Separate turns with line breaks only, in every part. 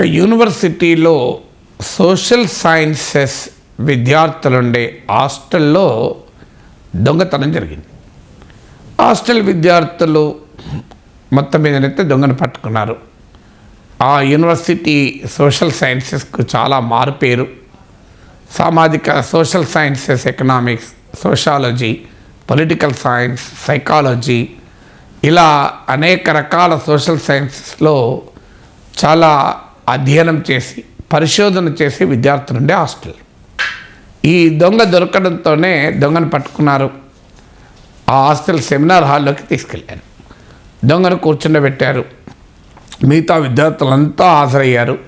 ఒక యూనివర్సిటీలో social sciences విద్యార్థులుండే హాస్టల్లో దొంగతనం జరిగింది. హాస్టల్ విద్యార్థులు మొత్తం మీదనైతే దొంగను పట్టుకున్నారు. ఆ యూనివర్సిటీ సోషల్ సైన్సెస్కు చాలా మారుపేరు. సామాజిక social sciences economics sociology political science psychology ఇలా అనేక రకాల సోషల్ సైన్సెస్లో చాలా అధ్యయనం చేసి పరిశోధన చేసి విద్యార్థులు ఉండే హాస్టల్. ఈ దొంగ దొరకడంతోనే దొంగను పట్టుకున్నారు. ఆ హాస్టల్ సెమినార్ హాల్లోకి తీసుకెళ్ళారు. దొంగను కూర్చుండబెట్టారు. మిగతా విద్యార్థులంతా హాజరయ్యారు.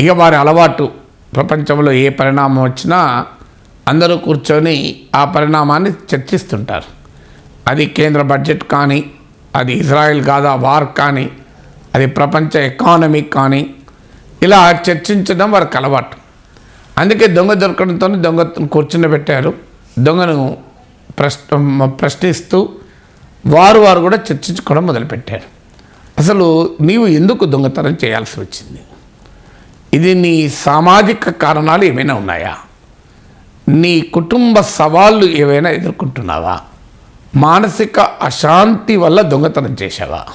ఇక వారి అలవాటు ప్రపంచంలో ఏ పరిణామం వచ్చినా అందరూ కూర్చొని ఆ పరిణామాన్ని చర్చిస్తుంటారు. అది కేంద్ర బడ్జెట్ కానీ అది ఇజ్రాయెల్ గాదా వార్ కానీ అది ప్రపంచ ఎకానమీ కానీ ఇలా చర్చించడం వారికి అలవాటు. అందుకే దొంగ దొరకడంతో దొంగ కూర్చుండబెట్టారు దొంగను ప్రశ్న ప్రశ్నిస్తూ వారు వారు కూడా చర్చించుకోవడం మొదలుపెట్టారు. అసలు నీవు ఎందుకు దొంగతనం చేయాల్సి వచ్చింది? ఇది నీ సామాజిక కారణాలు ఏమైనా ఉన్నాయా? నీ కుటుంబ సవాళ్ళు ఏవైనా ఎదుర్కొంటున్నావా? మానసిక అశాంతి వల్ల దొంగతనం చేసావా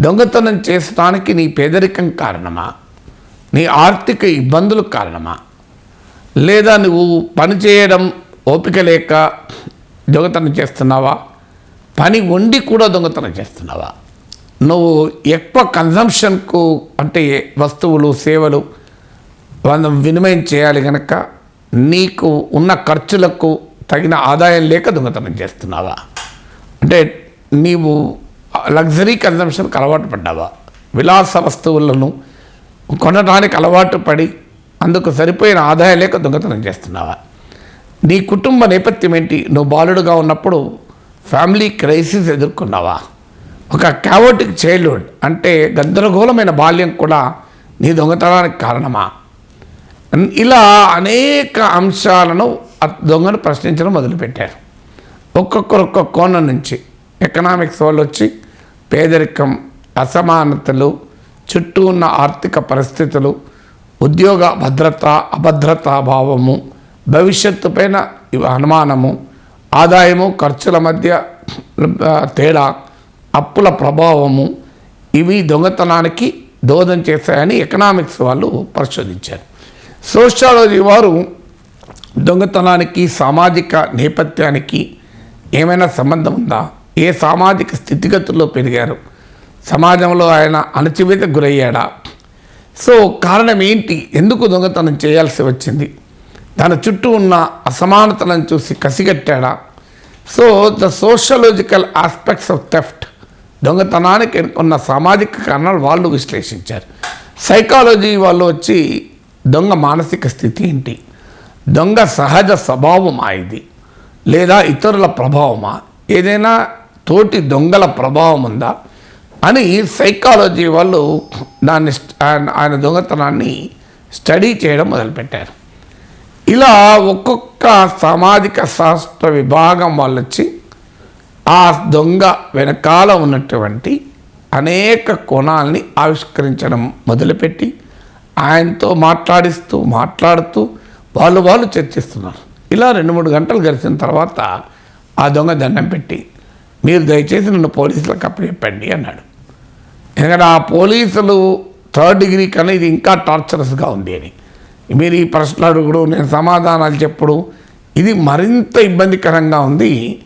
దొంగతనం చేసడానికి నీ పేదరికం కారణమా? నీ ఆర్థిక ఇబ్బందులు కారణమా? లేదా నువ్వు పనిచేయడం ఓపిక లేక దొంగతనం చేస్తున్నావా? పని వండి కూడా దొంగతనం చేస్తున్నావా? నువ్వు ఎక్కువ కన్సంప్షన్కు అంటే వస్తువులు సేవలు మనం వినిమయం చేయాలి కనుక నీకు ఉన్న ఖర్చులకు తగిన ఆదాయం లేక దొంగతనం చేస్తున్నావా? అంటే నీవు లగ్జరీ కన్సంప్షన్కి అలవాటు పడ్డావా? విలాస వస్తువులను కొనడానికి అలవాటు పడి అందుకు సరిపోయిన ఆదాయం లేక దొంగతనం చేస్తున్నావా? నీ కుటుంబ నేపథ్యం ఏంటి? నువ్వు బాలుడుగా ఉన్నప్పుడు ఫ్యామిలీ క్రైసిస్ ఎదుర్కొన్నావా? ఒక క్యావోటిక్ చైల్డ్హుడ్ అంటే గందరగోళమైన బాల్యం కూడా నీ దొంగతనానికి కారణమా? ఇలా అనేక అంశాలను దొంగను ప్రశ్నించడం మొదలుపెట్టారు. ఒక్కొక్కరు ఒక్కొక్క కోణం నుంచి. ఎకనామిక్స్ వాళ్ళు వచ్చి పేదరికం అసమానతలు చుట్టూ ఉన్న ఆర్థిక పరిస్థితులు ఉద్యోగ భద్రత అభద్రతా భావము భవిష్యత్తు పైన అనుమానము ఆదాయము ఖర్చుల మధ్య తేడా అప్పుల ప్రభావము ఇవి దొంగతనానికి దోధం చేశాయని ఎకనామిక్స్ వాళ్ళు పరిశోధించారు. సోషాలజీ వారు దొంగతనానికి సామాజిక నేపథ్యానికి ఏమైనా సంబంధం ఉందా? ఏ సామాజిక స్థితిగతుల్లో పెరిగారు? సమాజంలో ఆయన అణచివేత గురయ్యాడా? సో కారణం ఏంటి? ఎందుకు దొంగతనం చేయాల్సి వచ్చింది? తన చుట్టూ ఉన్న అసమానతలను చూసి కసిగట్టాడా? So the sociological aspects of theft దొంగతనానికి ఉన్న సామాజిక కారణాలు వాళ్ళు విశ్లేషించారు. సైకాలజీ వాళ్ళు వచ్చి దొంగ మానసిక స్థితి ఏంటి? దొంగ సహజ స్వభావమా ఇది? లేదా ఇతరుల ప్రభావమా? ఏదైనా తోటి దొంగల ప్రభావం ఉందా? అని సైకాలజీ వాళ్ళు దాన్ని ఆయన- ఆయన దొంగతనాన్ని స్టడీ చేయడం మొదలుపెట్టారు. ఇలా ఒక్కొక్క సామాజిక శాస్త్ర విభాగం వాళ్ళు వచ్చి ఆ దొంగ వెనకాల ఉన్నటువంటి అనేక కోణాలని ఆవిష్కరించడం మొదలుపెట్టి ఆయనతో మాట్లాడిస్తూ మాట్లాడుతూ వాళ్ళు వాళ్ళు చర్చిస్తున్నారు. ఇలా రెండు మూడు గంటలు గడిచిన తర్వాత ఆ దొంగ దండం పెట్టి మీరు దయచేసి నన్ను పోలీసులకు అప్పచెప్పండి అన్నాడు. ఎందుకంటే ఆ పోలీసులు థర్డ్ డిగ్రీ కన్నా ఇది ఇంకా టార్చరస్గా ఉంది అని. మీరు ఈ ప్రశ్నలు అడుగుడు నేను సమాధానాలు చెప్పుడు. ఇది మరింత ఇబ్బందికరంగా ఉంది.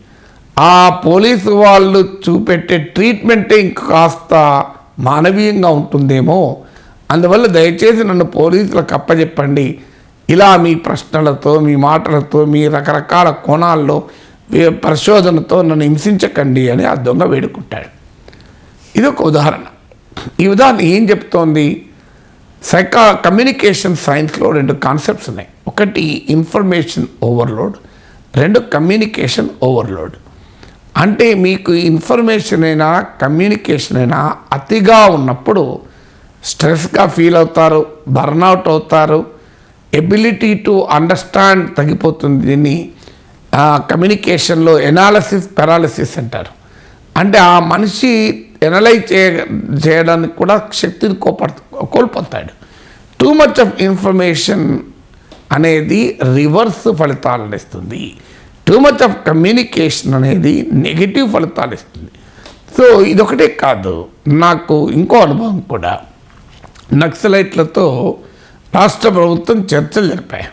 ఆ పోలీసు వాళ్ళు చూపెట్టే ట్రీట్మెంటే ఇంకా కాస్త మానవీయంగా ఉంటుందేమో. అందువల్ల దయచేసి నన్ను పోలీసులకు అప్పచెప్పండి ఇలా మీ ప్రశ్నలతో మీ మాటలతో మీ రకరకాల కోణాల్లో పరిశోధనతో నన్ను హింసించకండి అని ఆ దొంగ వేడుకుంటాడు. ఇది ఒక ఉదాహరణ. ఈ ఉదాహరణ ఏం చెప్తోంది? సైకా కమ్యూనికేషన్ సైన్స్లో రెండు కాన్సెప్ట్స్ ఉన్నాయి. ఒకటి ఇన్ఫర్మేషన్ ఓవర్లోడ్ రెండు కమ్యూనికేషన్ ఓవర్లోడ్. అంటే మీకు ఇన్ఫర్మేషన్ అయినా కమ్యూనికేషన్ అయినా అతిగా ఉన్నప్పుడు స్ట్రెస్గా ఫీల్ అవుతారు బర్న్అవుట్ అవుతారు ఎబిలిటీ టు అండర్స్టాండ్ తగ్గిపోతుంది దీన్ని కమ్యూనికేషన్లో ఎనాలసిస్ పెరాలసిస్ అంటారు. అంటే ఆ మనిషి ఎనలైజ్ చేయ చేయడానికి కూడా శక్తిని కోపడు కోల్పోతాడు. టూ మచ్ ఆఫ్ ఇన్ఫర్మేషన్ అనేది రివర్స్ ఫలితాలను ఇస్తుంది టూ మచ్ ఆఫ్ కమ్యూనికేషన్ అనేది నెగిటివ్ ఫలితాలు ఇస్తుంది. సో ఇదొకటే కాదు. నాకు ఇంకో అనుభవం కూడా. నక్సలైట్లతో రాష్ట్ర ప్రభుత్వం చర్చలు జరిపాయి.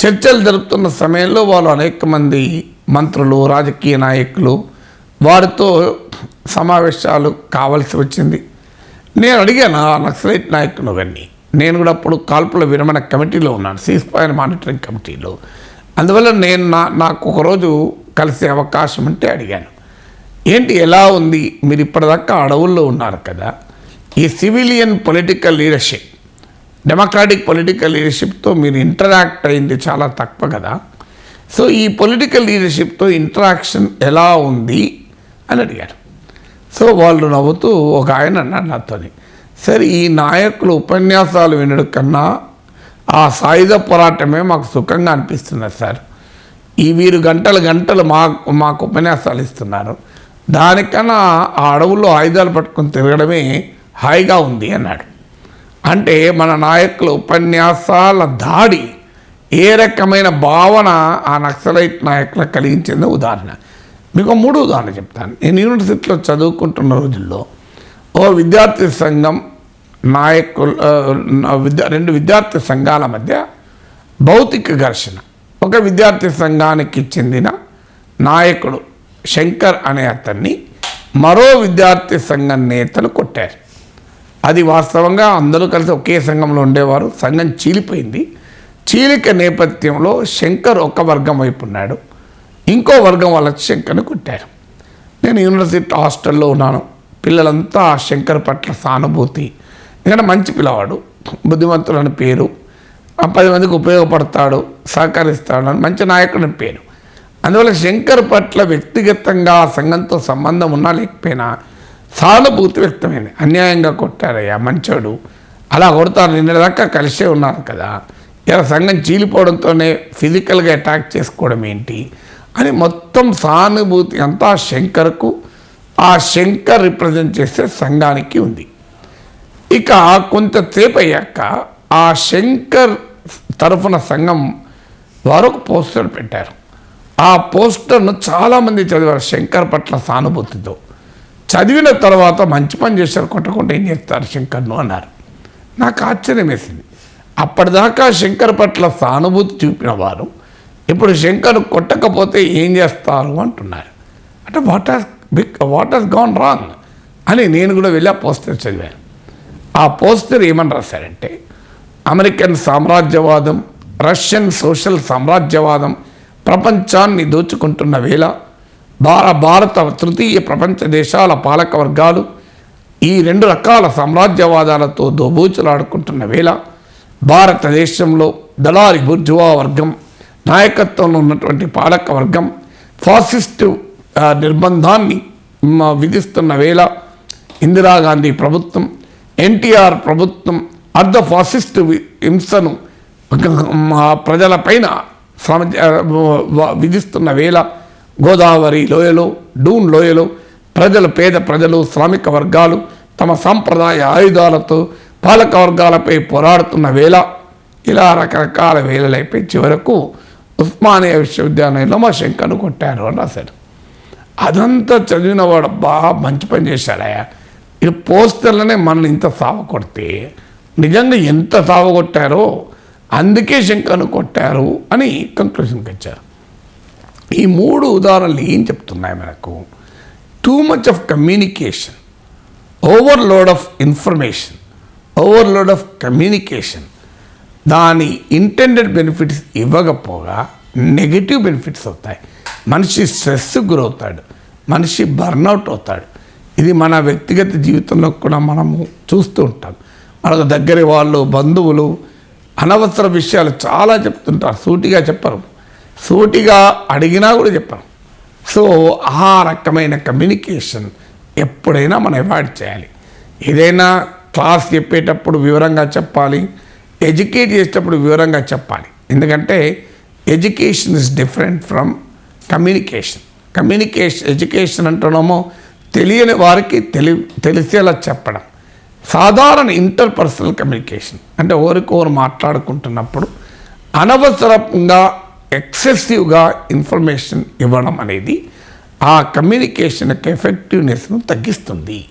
చర్చలు జరుపుతున్న సమయంలో వాళ్ళు అనేక మంది మంత్రులు రాజకీయ నాయకులు వారితో సమావేశాలు కావాల్సి వచ్చింది. నేను అడిగాను ఆ నక్సలైట్ నాయకులు అవన్నీ నేను కూడా అప్పుడు కాల్పుల విరమణ కమిటీలో ఉన్నాను సీజ్ ఫైర్ మానిటరింగ్ కమిటీలో. అందువల్ల నేను నా నాకు ఒకరోజు కలిసే అవకాశం ఉంటే అడిగాను. ఏంటి ఎలా ఉంది? మీరు ఇప్పటిదాకా అడవుల్లో ఉన్నారు కదా. ఈ civilian political leadership democratic political లీడర్షిప్తో మీరు ఇంటరాక్ట్ అయింది చాలా తక్కువ కదా. సో ఈ పొలిటికల్ లీడర్షిప్తో ఇంటరాక్షన్ ఎలా ఉంది? అని అడిగారు సో వాళ్ళు నవ్వుతూ ఒక ఆయన అన్నాడు నాతోని సరే ఈ నాయకులు ఉపన్యాసాలు వినడం కన్నా ఆ సాయుధ పోరాటమే మాకు సుఖంగా అనిపిస్తున్నారు సార్. ఈ వీరు గంటలు గంటలు మా మాకు ఉపన్యాసాలు ఇస్తున్నారు. దానికన్నా ఆ అడవుల్లో ఆయుధాలు పట్టుకొని తిరగడమే హాయిగా ఉంది అన్నాడు. అంటే మన నాయకుల ఉపన్యాసాల దాడి ఏ రకమైన భావన ఆ నక్సలైట్ నాయకులకు కలిగించిందో ఉదాహరణ. మీకు మూడు ఉదాహరణ చెప్తాను. నేను యూనివర్సిటీలో చదువుకుంటున్న రోజుల్లో ఓ విద్యార్థి సంఘం నాయకులు విద్యా రెండు విద్యార్థి సంఘాల మధ్య భౌతిక ఘర్షణ. ఒక విద్యార్థి సంఘానికి చెందిన నాయకుడు శంకర్ అనే అతన్ని మరో విద్యార్థి సంఘం నేతలు కొట్టారు. అది వాస్తవంగా అందరూ కలిసి ఒకే సంఘంలో ఉండేవారు. సంఘం చీలిపోయింది. చీలిక నేపథ్యంలో శంకర్ ఒక వర్గం వైపు ఉన్నాడు. ఇంకో వర్గం వాళ్ళ శంకర్ని కొట్టారు. నేను యూనివర్సిటీ హాస్టల్లో ఉన్నాను. పిల్లలంతా ఆ శంకర్ పట్ల సానుభూతి. ఎందుకంటే మంచి పిల్లవాడు బుద్ధిమంతుడని పేరు. ఆ పది మందికి ఉపయోగపడతాడు సహకరిస్తాడు అని మంచి నాయకుడు అని పేరు. అందువల్ల శంకర్ పట్ల వ్యక్తిగతంగా ఆ సంఘంతో సంబంధం ఉన్నా లేకపోయినా సానుభూతి వ్యక్తమైంది. అన్యాయంగా కొట్టారయ్యా మంచోడు. అలా కొడతారు నిన్నదాకా కలిసే ఉన్నారు కదా. ఇలా సంఘం చీలిపోవడంతోనే ఫిజికల్గా అటాక్ చేసుకోవడం ఏంటి? అని మొత్తం సానుభూతి అంతా శంకర్కు ఆ శంకర్ రిప్రజెంట్ చేసే సంఘానికి ఉంది. ఇక కొంతసేపు అయ్యాక ఆ శంకర్ తరఫున సంఘం వారు ఒక పోస్టర్ పెట్టారు. ఆ పోస్టర్ను చాలామంది చదివారు శంకర్ పట్ల సానుభూతితో. చదివిన తర్వాత మంచి పని చేశారు కొట్టకుండా ఏం చేస్తారు శంకర్ను అన్నారు. నాకు ఆశ్చర్యం వేసింది అప్పటిదాకా శంకర్ పట్ల సానుభూతి చూపిన వారు ఇప్పుడు శంకర్ కొట్టకపోతే ఏం చేస్తారు అంటున్నారు. అంటే what has big what has gone wrong అని నేను కూడా వెళ్ళి ఆ పోస్టర్ చదివాను. ఆ పోస్టర్ ఏమని రాశారంటే అమెరికన్ సామ్రాజ్యవాదం రష్యన్ సోషల్ సామ్రాజ్యవాదం ప్రపంచాన్ని దోచుకుంటున్న వేళ భార భారత తృతీయ ప్రపంచ దేశాల పాలక వర్గాలు ఈ రెండు రకాల సామ్రాజ్యవాదాలతో దోబూచులాడుకుంటున్న వేళ భారతదేశంలో దళారి బుర్జువా వర్గం నాయకత్వంలో ఉన్నటువంటి పాలక వర్గం ఫాసిస్టు నిర్బంధాన్ని విధిస్తున్న వేళ ఇందిరాగాంధీ ప్రభుత్వం ఎన్టీఆర్ ప్రభుత్వం అర్ధ ఫాసిస్టు హింసను మా ప్రజలపైన శ్రమ విధిస్తున్న వేళ గోదావరి లోయలో డూన్ లోయలో ప్రజలు పేద ప్రజలు శ్రామిక వర్గాలు తమ సాంప్రదాయ ఆయుధాలతో పాలక వర్గాలపై పోరాడుతున్న వేళ ఇలా రకరకాల వేళలైపోయి చివరకు ఉస్మానియా విశ్వవిద్యాలయంలో మా శంకర్ను కొట్టారు అని రాశాడు. అదంతా చదివిన వాడు బాగా మంచి పని చేశాడయా ఈ పోస్టర్లనే మనల్ని ఇంత సావ కొడితే నిజంగా ఎంత సావ కొట్టారో అందుకే శంకర్ను కొట్టారు అని కంక్లూషన్కి వచ్చారు. ఈ మూడు ఉదాహరణలు ఏం చెప్తున్నాయి మనకు? Too much of communication overload of information overload of communication దాని ఇంటెండెడ్ బెనిఫిట్స్ ఇవ్వకపోగా నెగిటివ్ బెనిఫిట్స్ అవుతాయి. మనిషి స్ట్రెస్ గురవుతాడు. మనిషి బర్న్అవుట్ అవుతాడు. ఇది మన వ్యక్తిగత జీవితంలో కూడా మనము చూస్తూ ఉంటాం. మనకు దగ్గర వాళ్ళు బంధువులు అనవసర విషయాలు చాలా చెప్తుంటారు. సూటిగా చెప్పరు. సూటిగా అడిగినా కూడా చెప్పరు. సో ఆ రకమైన కమ్యూనికేషన్ ఎప్పుడైనా మనం అవాయిడ్ చేయాలి. ఏదైనా క్లాస్ చెప్పేటప్పుడు వివరంగా చెప్పాలి. ఎడ్యుకేట్ చేసేటప్పుడు వివరంగా చెప్పాలి. ఎందుకంటే education is different from communication. Communication education అంటున్నామో తెలియని వారికి తెలి తెలిసేలా చెప్పడం. సాధారణ ఇంటర్ పర్సనల్ కమ్యూనికేషన్ అంటే ఓరికోరు మాట్లాడుకుంటున్నప్పుడు అనవసరంగా ఎక్సెసివ్గా ఇన్ఫర్మేషన్ ఇవ్వడం అనేది ఆ కమ్యూనికేషన్ యొక్క ఎఫెక్టివ్నెస్ను తగ్గిస్తుంది.